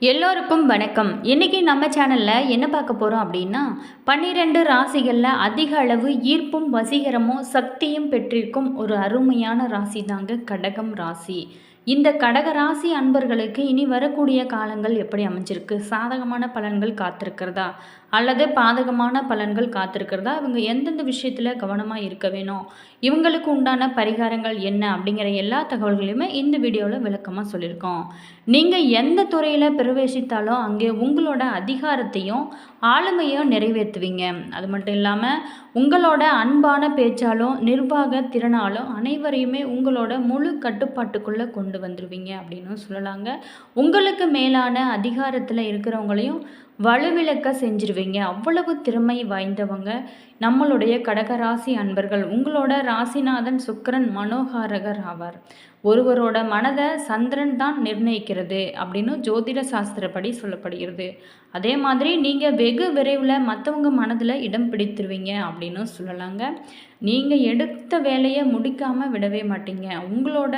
எல்லோருக்கும் வணக்கம். இன்றைக்கி நம்ம சேனலில் என்ன பார்க்க போகிறோம் அப்படின்னா பன்னிரெண்டு ராசிகளில் அதிக அளவு ஈர்ப்பும் வசீகரமும் சக்தியும் பெற்றிருக்கும் ஒரு அருமையான ராசி தாங்க கடகம் ராசி. இந்த கடக ராசி அன்பர்களுக்கு இனி வரக்கூடிய காலங்கள் எப்படி அமைஞ்சிருக்கு? சாதகமான பலன்கள் காத்திருக்கிறதா? அல்லது பாதகமான பலன்கள் காத்திருக்கிறதா? இவங்க எந்தெந்த விஷயத்தில் கவனமாக இருக்க வேணும்? இவங்களுக்கு உண்டான பரிகாரங்கள் என்ன? அப்படிங்கிற எல்லா தகவல்களையுமே இந்த வீடியோவில் விளக்கமாக சொல்லியிருக்கோம். நீங்கள் எந்த துறையில் பிரவேசித்தாலும் அங்கே உங்களோட அதிகாரத்தையும் ஆளுமையும் நிறைவேற்றுவீங்க. அது மட்டும் இல்லாமல் உங்களோட அன்பான பேச்சாலும் நிர்வாக திறனாலும் அனைவரையுமே உங்களோட முழு கட்டுப்பாட்டுக்குள்ளே கொண்டு வந்துடுவீங்க அப்படின்னு சொல்லலாங்க. உங்களுக்கு மேலான அதிகாரத்தில் இருக்கிறவங்களையும் வலுவிளக்க செஞ்சிருவீங்க. அவ்வளவு திறமை வாய்ந்தவங்க. நம்மளுடைய கடகராசி அன்பர்கள் உங்களோட ராசிநாதன் சுக்கரன் மனோகாரகர் ஆவார். ஒருவரோட மனதை சந்திரன் தான் நிர்ணயிக்கிறது அப்படின்னு ஜோதிட சாஸ்திரப்படி சொல்லப்படுகிறது. அதே மாதிரி நீங்கள் வெகு விரைவில் மற்றவங்க மனதில் இடம் பிடித்துருவீங்க அப்படின்னு சொல்லலாங்க. நீங்கள் எடுத்த வேலையை முடிக்காமல் விடவே மாட்டீங்க. உங்களோட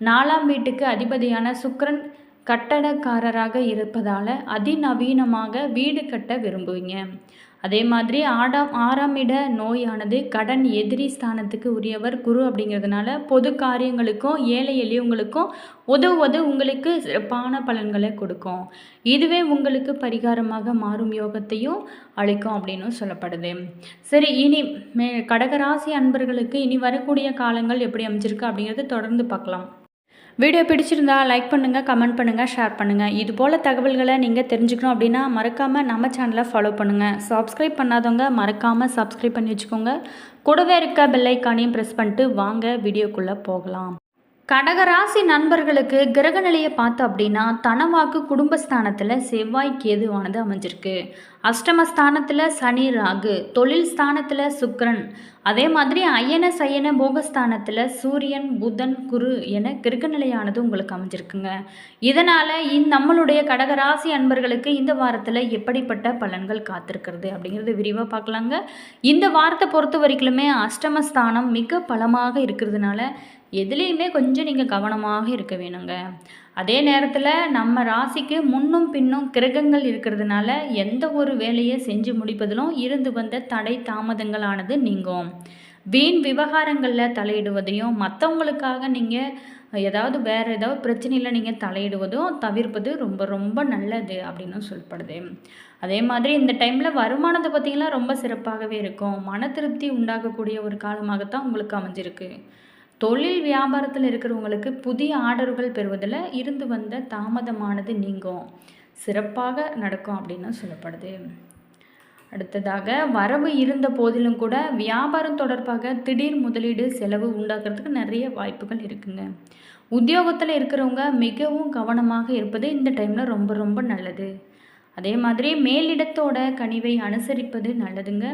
நாலாம் வீட்டுக்கு அதிபதியான சுக்கரன் கட்டடக்காரராக இருப்பதால் அதிநவீனமாக வீடு கட்ட விரும்புவீங்க. அதே மாதிரி ஆடாம் ஆறாம் இட நோயானது கடன் எதிரி ஸ்தானத்துக்கு உரியவர் குரு அப்படிங்கிறதுனால பொது காரியங்களுக்கும் ஏழை எளியவங்களுக்கும் உதவுவது உங்களுக்கு சிறப்பான பலன்களை கொடுக்கும். இதுவே உங்களுக்கு பரிகாரமாக மாறும் யோகத்தையும் அளிக்கும் அப்படின்னு சொல்லப்படுது. சரி இனி மே கடகராசி அன்பர்களுக்கு இனி வரக்கூடிய காலங்கள் எப்படி அமைஞ்சிருக்கு அப்படிங்கிறத தொடர்ந்து பார்க்கலாம். வீடியோ பிடிச்சிருந்தா லைக் பண்ணுங்கள் கமெண்ட் பண்ணுங்கள் ஷேர் பண்ணுங்கள் இது போல் தகவல்களை நீங்கள் தெரிஞ்சுக்கணும் அப்படின்னா மறக்காமல் நம்ம சேனலை ஃபாலோ பண்ணுங்கள் சப்ஸ்கிரைப் பண்ணாதவங்க மறக்காமல் சப்ஸ்கிரைப் பண்ணி வச்சுக்கோங்க. கூடவே இருக்க பெல்லைக்கானையும் ப்ரெஸ் பண்ணிட்டு வாங்க வீடியோக்குள்ளே போகலாம். கடகராசி நண்பர்களுக்கு கிரக நிலையை பார்த்தோம் அப்படின்னா தனவாக்கு குடும்பஸ்தானத்தில் செவ்வாய் கேதுவானது அமைஞ்சிருக்கு. அஷ்டமஸ்தானத்தில் சனி ராகு தொழில் ஸ்தானத்தில் சுக்கரன். அதே மாதிரி அயன சயன போகஸ்தானத்தில் சூரியன் புதன் குரு என கிரக நிலையானது உங்களுக்கு அமைஞ்சிருக்குங்க. இதனால் இந் நம்மளுடைய கடகராசி அன்பர்களுக்கு இந்த வாரத்தில் எப்படிப்பட்ட பலன்கள் காத்திருக்கிறது அப்படிங்கிறது விரிவாக பார்க்கலாங்க. இந்த வாரத்தை பொறுத்த வரைக்குமே அஷ்டமஸ்தானம் மிக பலமாக இருக்கிறதுனால எதுலேயுமே கொஞ்சம் நீங்கள் கவனமாக இருக்க வேணுங்க. அதே நேரத்தில் நம்ம ராசிக்கு முன்னும் பின்னும் கிரகங்கள் இருக்கிறதுனால எந்த ஒரு வேலையை செஞ்சு முடிப்பதிலும் இருந்து வந்த தடை தாமதங்களானது நீங்கும். வீண் விவகாரங்களில் தலையிடுவதையும் மற்றவங்களுக்காக நீங்கள் ஏதாவது வேறு ஏதாவது பிரச்சனையில் நீங்கள் தலையிடுவதும் தவிர்ப்பது ரொம்ப ரொம்ப நல்லது அப்படின்னு சொல்லப்படுது. அதே மாதிரி இந்த டைமில் வருமானத்தை பார்த்திங்கன்னா ரொம்ப சிறப்பாகவே இருக்கும். மன திருப்தி உண்டாகக்கூடிய ஒரு காலமாகத்தான் உங்களுக்கு அமைஞ்சிருக்கு. தொழில் வியாபாரத்தில் இருக்கிறவங்களுக்கு புதிய ஆர்டர்கள் பெறுவதில் இருந்து வந்த தாமதமானது நீங்கும். சிறப்பாக நடக்கும் அப்படின்னு சொல்லப்படுது. அடுத்ததாக வரவு இருந்த போதிலும் கூட வியாபாரம் தொடர்பாக திடீர் முதலீடு செலவு உண்டாக்குறதுக்கு நிறைய வாய்ப்புகள் இருக்குங்க. உத்தியோகத்தில் இருக்கிறவங்க மிகவும் கவனமாக இருப்பது இந்த டைமில் ரொம்ப ரொம்ப நல்லது. அதே மாதிரி மேலிடத்தோட கனிவை அனுசரிப்பது நல்லதுங்க.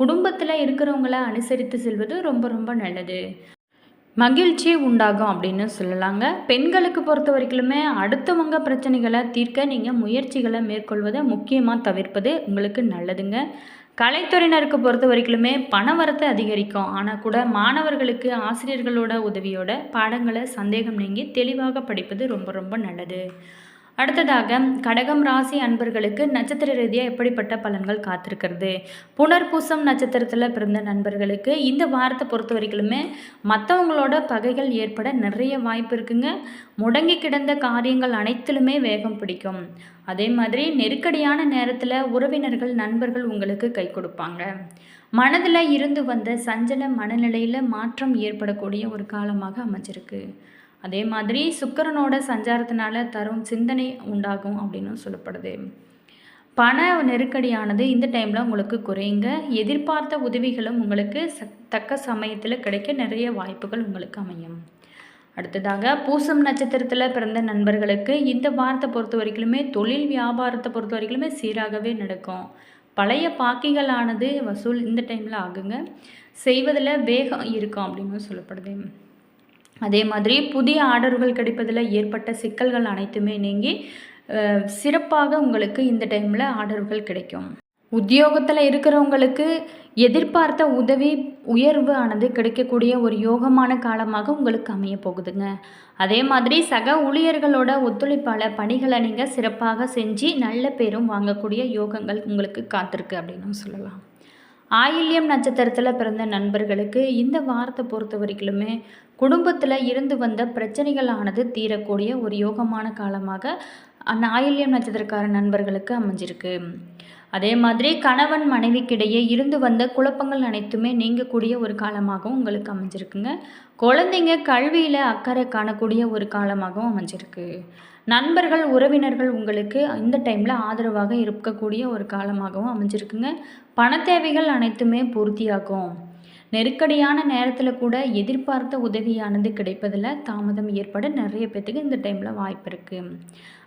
குடும்பத்தில் இருக்கிறவங்கள அனுசரித்து செல்வது ரொம்ப ரொம்ப நல்லது. மகிழ்ச்சி உண்டாகும் அப்படின்னு சொல்லலாங்க. பெண்களுக்கு பொறுத்த வரைக்குமே அடுத்தவங்க பிரச்சனைகளை தீர்க்க நீங்கள் முயற்சிகளை மேற்கொள்வதை முக்கியமாக தவிர்ப்பது உங்களுக்கு நல்லதுங்க. கலைத்துறையினருக்கு பொறுத்த வரைக்குமே பணவரத்தை அதிகரிக்கும். ஆனால் கூட மாணவர்களுக்கு ஆசிரியர்களோட உதவியோட பாடங்களை சந்தேகம் நீங்கி தெளிவாக படிப்பது ரொம்ப ரொம்ப நல்லது. அடுத்ததாக கடகம் ராசி அன்பர்களுக்கு நட்சத்திர ரீதியாக எப்படிப்பட்ட பலன்கள் காத்திருக்கிறது? புனர்பூசம் நட்சத்திரத்தில் பிறந்த நண்பர்களுக்கு இந்த வாரத்தை பொறுத்த வரைக்குமே மற்றவங்களோட பகைகள் ஏற்பட நிறைய வாய்ப்பு இருக்குங்க. முடங்கி கிடந்த காரியங்கள் அனைத்திலுமே வேகம் பிடிக்கும். அதே மாதிரி நெருக்கடியான நேரத்தில் உறவினர்கள் நண்பர்கள் உங்களுக்கு கை கொடுப்பாங்க. மனதில் இருந்து வந்த சஞ்சல மனநிலையில் மாற்றம் ஏற்படக்கூடிய ஒரு காலமாக அமைஞ்சிருக்கு. அதே மாதிரி சுக்கரனோட சஞ்சாரத்தினால தரும் சிந்தனை உண்டாகும் அப்படின்னு சொல்லப்படுது. பண நெருக்கடியானது இந்த டைமில் உங்களுக்கு குறையுங்க. எதிர்பார்த்த உதவிகளும் உங்களுக்கு தக்க சமயத்தில் கிடைக்க நிறைய வாய்ப்புகள் உங்களுக்கு அமையும். அடுத்ததாக பூசம் நட்சத்திரத்தில் பிறந்த நண்பர்களுக்கு இந்த வாரத்தை பொறுத்த வரைக்குமே தொழில் வியாபாரத்தை பொறுத்த வரைக்குமே சீராகவே நடக்கும். பழைய பாக்கிகளானது வசூல் இந்த டைமில் ஆகுங்க. செய்வதில் வேகம் இருக்கும் அப்படின்னு சொல்லப்படுது. அதே மாதிரி புதிய ஆர்டர்கள் கிடைப்பதில் ஏற்பட்ட சிக்கல்கள் அனைத்துமே நீங்கி சிறப்பாக உங்களுக்கு இந்த டைமில் ஆர்டர்கள் கிடைக்கும். உத்தியோகத்தில் இருக்கிறவங்களுக்கு எதிர்பார்த்த உதவி உயர்வு ஆனது கிடைக்கக்கூடிய ஒரு யோகமான காலமாக உங்களுக்கு அமைய போகுதுங்க. அதே மாதிரி சக ஊழியர்களோட ஒத்துழைப்பால் பணிகளை நீங்கள் சிறப்பாக செஞ்சு நல்ல பேரும் வாங்கக்கூடிய யோகங்கள் உங்களுக்கு காத்திருக்கு அப்படின்னு சொல்லலாம். ஆயில்யம் நட்சத்திரத்தில் பிறந்த நண்பர்களுக்கு இந்த வாரத்தை பொறுத்த வரைக்குமே குடும்பத்தில் இருந்து வந்த பிரச்சனைகளானது தீரக்கூடிய ஒரு யோகமான காலமாக அந்த ஆயில்யம் நட்சத்திரக்கார நண்பர்களுக்கு அமைஞ்சிருக்கு. அதே மாதிரி கணவன் மனைவிக்கிடையே இருந்து வந்த குழப்பங்கள் அனைத்துமே நீங்கக்கூடிய ஒரு காலமாகவும் உங்களுக்கு அமைஞ்சிருக்குங்க. குழந்தைங்க கல்வியில் அக்கறை காணக்கூடிய ஒரு காலமாகவும் அமைஞ்சிருக்கு. நண்பர்கள் உறவினர்கள் உங்களுக்கு இந்த டைமில் ஆதரவாக இருக்கக்கூடிய ஒரு காலமாகவும் அமைஞ்சிருக்குங்க. பண தேவைகள் அனைத்துமே பூர்த்தியாகும். நெருக்கடியான நேரத்தில் கூட எதிர்பார்த்த உதவியானது கிடைப்பதில் தாமதம் ஏற்பட நிறைய பேர்த்துக்கு இந்த டைமில் வாய்ப்பு இருக்குது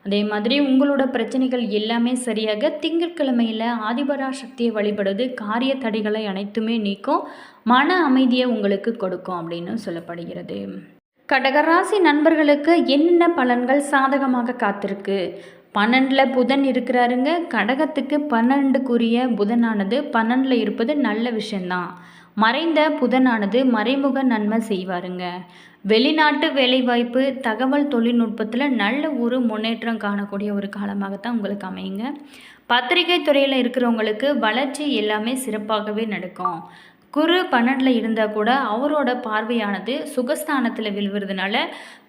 அதே மாதிரி உங்களோட பிரச்சனைகள் எல்லாமே சரியாக திங்கட்கிழமையில் ஆதிபரா சக்தியை வழிபடுவது காரிய தடைகளை அனைத்துமே நீக்கும் மன அமைதியை உங்களுக்கு கொடுக்கும் அப்படின்னு சொல்லப்படுகிறது. கடகராசி நண்பர்களுக்கு என்னென்ன பலன்கள் சாதகமாக காத்திருக்கு? பன்னெண்டில் புதன் இருக்கிறாருங்க. கடகத்துக்கு பன்னெண்டுக்குரிய புதனானது பன்னெண்டில் இருப்பது நல்ல விஷயந்தான். மறைந்த புதனானது மறைமுக நன்மை செய்வாருங்க. வெளிநாட்டு வேலைவாய்ப்பு தகவல் தொழில்நுட்பத்தில் நல்ல ஒரு முன்னேற்றம் காணக்கூடிய ஒரு காலமாகத்தான் உங்களுக்கு அமையுங்க. பத்திரிகை துறையில் இருக்கிறவங்களுக்கு வளர்ச்சி எல்லாமே சிறப்பாகவே நடக்கும். குரு பன்னெண்டில் இருந்தால் கூட அவரோட பார்வையானது சுகஸ்தானத்தில் விழுவுறதுனால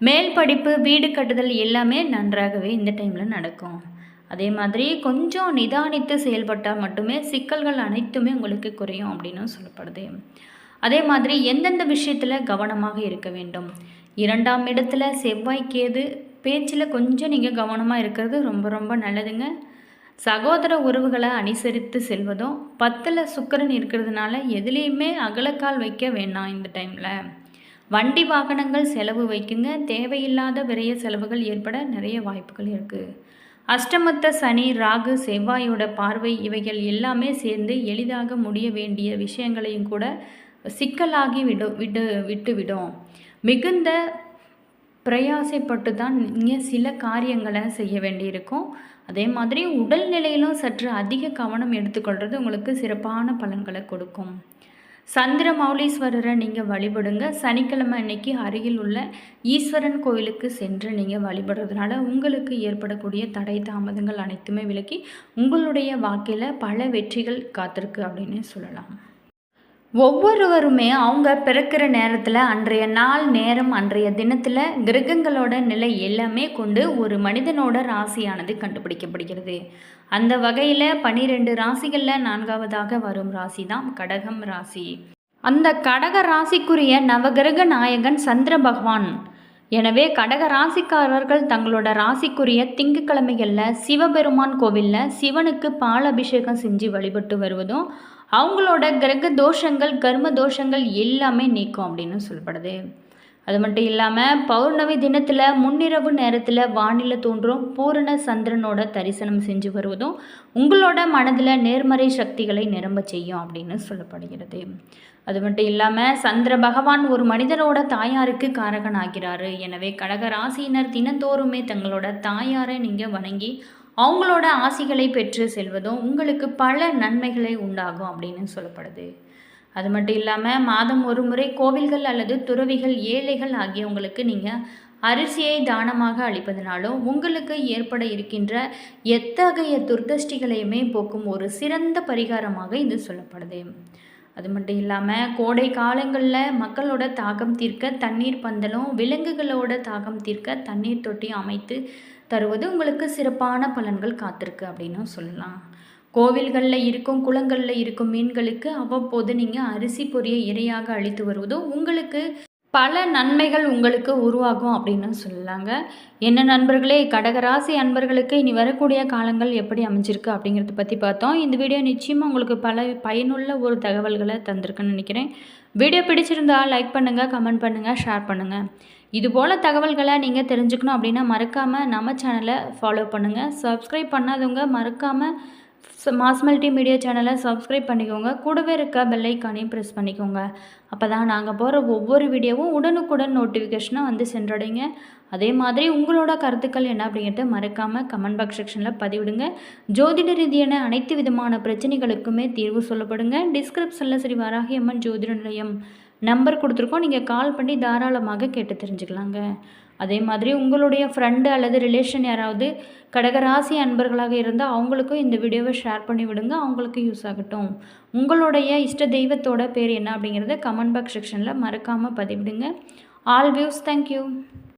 மேல் படிப்பு வீடு கட்டுதல் எல்லாமே நன்றாகவே இந்த டைமில் நடக்கும். அதே மாதிரி கொஞ்சம் நிதானித்து செயல்பட்டால் மட்டுமே சிக்கல்கள் அனைத்துமே உங்களுக்கு குறையும் அப்படின்னு சொல்லப்படுது. அதே மாதிரி எந்தெந்த விஷயத்தில் கவனமாக இருக்க வேண்டும்? இரண்டாம் இடத்துல செவ்வாய் கேது பேச்சில் கொஞ்சம் நீங்கள் கவனமாக இருக்கிறது ரொம்ப ரொம்ப நல்லதுங்க. சகோதர உறவுகளை அனுசரித்து செல்வதும் பத்தில் சுக்கரன் இருக்கிறதுனால எதுலேயுமே அகலக்கால் வைக்க வேண்டாம் இந்த டைமில் வண்டி வாகனங்கள் செலவு வைக்குங்க. தேவையில்லாத விரைய செலவுகள் ஏற்பட நிறைய வாய்ப்புகள் இருக்குது அஷ்டமத்த சனி ராகு செவ்வாயோட பார்வை இவைகள் எல்லாமே சேர்ந்து எளிதாக முடிய வேண்டிய விஷயங்களையும் கூட சிக்கலாகி விடு விட்டு விட்டுவிடும். மிகுந்த பிரயாசைப்பட்டு தான் நீங்கள் சில காரியங்களை செய்ய வேண்டியிருக்கும். அதே மாதிரி உடல்நிலையிலும் சற்று அதிக கவனம் எடுத்துக்கொள்வது உங்களுக்கு சிறப்பான பலன்களை கொடுக்கும். சந்திர மௌலீஸ்வரரை நீங்கள் வழிபடுங்க. சனிக்கிழமை அன்னைக்கு அருகில் உள்ள ஈஸ்வரன் கோயிலுக்கு சென்று நீங்கள் வழிபடுறதுனால உங்களுக்கு ஏற்படக்கூடிய தடை தாமதங்கள் அனைத்துமே விலக்கி உங்களுடைய வாக்கில் பல வெற்றிகள் காத்திருக்கு அப்படின்னு சொல்லலாம். ஒவ்வொருவருமே அவங்க பிறக்கிற நேரத்தில் அன்றைய நாள் நேரம் அன்றைய தினத்தில் கிரகங்களோட நிலை எல்லாமே கொண்டு ஒரு மனிதனோட ராசியானது கண்டுபிடிக்கப்படுகிறது. அந்த வகையில் பனிரெண்டு ராசிகளில் நான்காவதாக வரும் ராசி தான் கடகம் ராசி. அந்த கடக ராசிக்குரிய நவகிரக நாயகன் சந்திர பகவான். எனவே கடக ராசிக்காரர்கள் தங்களோட ராசிக்குரிய திங்கக்கிழமைகளில் சிவபெருமான் கோவிலில் சிவனுக்கு பால் அபிஷேகம் செஞ்சு வழிபட்டு வருவதும் அவங்களோட கிரக தோஷங்கள் கர்ம தோஷங்கள் எல்லாமே நீக்கும் அப்படின்னு சொல்லப்படுது. அது மட்டும் இல்லாமல் பௌர்ணமி தினத்தில் முன்னிரவு நேரத்தில் வானிலை தோன்றும். பூரண சந்திரனோட தரிசனம் செஞ்சு வருவதும் உங்களோட மனதில் நேர்மறை சக்திகளை நிரம்ப செய்யும் அப்படின்னு சொல்லப்படுகிறது. அது மட்டும் இல்லாமல் சந்திர பகவான் ஒரு மனிதனோட தாயாருக்கு காரகன் ஆகிறாரு எனவே கடக ராசியினர் தினந்தோறுமே தங்களோட தாயாரை நீங்கள் வணங்கி அவங்களோட ஆசிகளை பெற்று செல்வதும் உங்களுக்கு பல நன்மைகளை உண்டாகும் அப்படின்னு சொல்லப்படுது. அது மட்டும் இல்லாமல் மாதம் ஒரு முறை கோவில்கள் அல்லது துறவிகள் ஏழைகள் ஆகியவங்களுக்கு நீங்கள் அரிசியை தானமாக அளிப்பதனாலும் உங்களுக்கு ஏற்பட இருக்கின்ற எத்தகைய துர்தஷ்டிகளையுமே போக்கும் ஒரு சிறந்த பரிகாரமாக இது சொல்லப்படுது. அது மட்டும் இல்லாமல் கோடை காலங்களில் மக்களோட தாகம் தீர்க்க தண்ணீர் பந்தலும் விலங்குகளோட தாகம் தீர்க்க தண்ணீர் தொட்டி அமைத்து தருவது உங்களுக்கு சிறப்பான பலன்கள் காத்திருக்கு அப்படின்னு சொல்லலாம். கோவில்களில் இருக்கும் குளங்களில் இருக்கும் மீன்களுக்கு அவ்வப்போது நீங்கள் அரிசி பொரிய இரையாக அழித்து வருவதோ உங்களுக்கு பல நன்மைகள் உங்களுக்கு உருவாகும் அப்படின்னு சொல்லலாங்க. என்ன நண்பர்களே கடகராசி அன்பர்களுக்கு இனி வரக்கூடிய காலங்கள் எப்படி அமைஞ்சிருக்கு அப்படிங்கிறத பற்றி பார்த்தோம். இந்த வீடியோ நிச்சயமாக உங்களுக்கு பல பயனுள்ள ஒரு தகவல்களை தந்திருக்குன்னு நினைக்கிறேன். வீடியோ பிடிச்சிருந்தா லைக் பண்ணுங்கள் கமெண்ட் பண்ணுங்கள் ஷேர் பண்ணுங்கள் இதுபோல் தகவல்களை நீங்கள் தெரிஞ்சுக்கணும் அப்படின்னா மறக்காமல் நம்ம சேனலை ஃபாலோ பண்ணுங்கள் சப்ஸ்கிரைப் பண்ணாதவங்க மறக்காமல் மாஸ் மல்டி மீடியா சேனலை சப்ஸ்கிரைப் பண்ணிக்கோங்க. கூடவே இருக்க பெல்லைக்கானையும் ப்ரெஸ் பண்ணிக்கோங்க. அப்போ தான் நாங்கள் போகிற ஒவ்வொரு வீடியோவும் உடனுக்குடன் நோட்டிஃபிகேஷனாக வந்து சென்றடைங்க. அதே மாதிரி உங்களோட கருத்துக்கள் என்ன அப்படிங்கிறத மறக்காமல் கமெண்ட் பாக்ஸ் செக்ஷனில் பதிவிடுங்க. ஜோதிட ரீதியான அனைத்து விதமான பிரச்சனைகளுக்குமே தீர்வு சொல்லப்படுங்க. டிஸ்கிரிப்ஷனில் ஸ்ரீ வராகி அம்மன் ஜோதிட நிலையம் நம்பர் கொடுத்துருக்கோம். நீங்கள் கால் பண்ணி தாராளமாக கேட்டு தெரிஞ்சுக்கலாங்க. அதே மாதிரி உங்களுடைய ஃப்ரெண்டு அல்லது ரிலேஷன் யாராவது கடகராசி அன்பர்களாக இருந்தால் அவங்களுக்கும் இந்த வீடியோவை ஷேர் பண்ணி விடுங்க. அவங்களுக்கு யூஸ் ஆகட்டும். உங்களுடைய இஷ்ட தெய்வத்தோட பேர் என்ன அப்படிங்கிறத கமெண்ட் பாக்ஸ் செக்ஷனில் மறக்காமல் பதிவிடுங்க. All views thank you